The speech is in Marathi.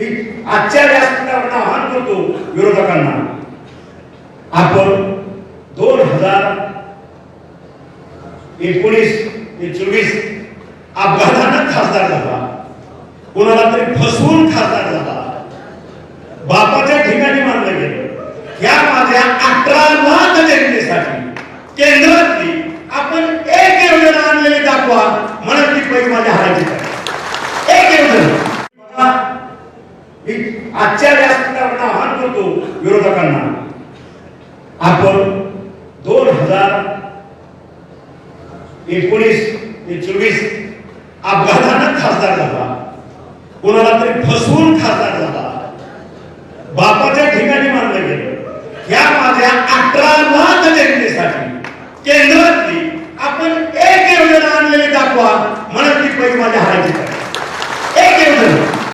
ही आजच्या व्यासपीठावर आव्हान करतो विरोधकांना. आपण दोन हजार एकोणीस ते चोवीस अपघातानं खासदार झाला. कोणाला तरी फसवून खासदार झाला. बापाच्या ठिकाणी मानलं गेलं. या माझ्या अठरा लाख जनतेसाठी केंद्रातली आपण एक योजना आणलेली दाखवा. म्हणत ती पैसे माझ्या हाताची आहे. एक योजना बघा, मी आजच्या व्यासपीठावर आव्हान करतो विरोधकांना. आपण दोन हजार एकोणीस ते चोवीस अपघातानं खासदार झाला. कोणाला तरी फसवून खासदार झाला. बापाच्या ठिकाणी मानलं गेलं. या माझ्या अठरा लाख जनतेसाठी केंद्रातली आपण एक योजना आणलेली दाखवा. म्हणत ती पैसे माझ्या हारायची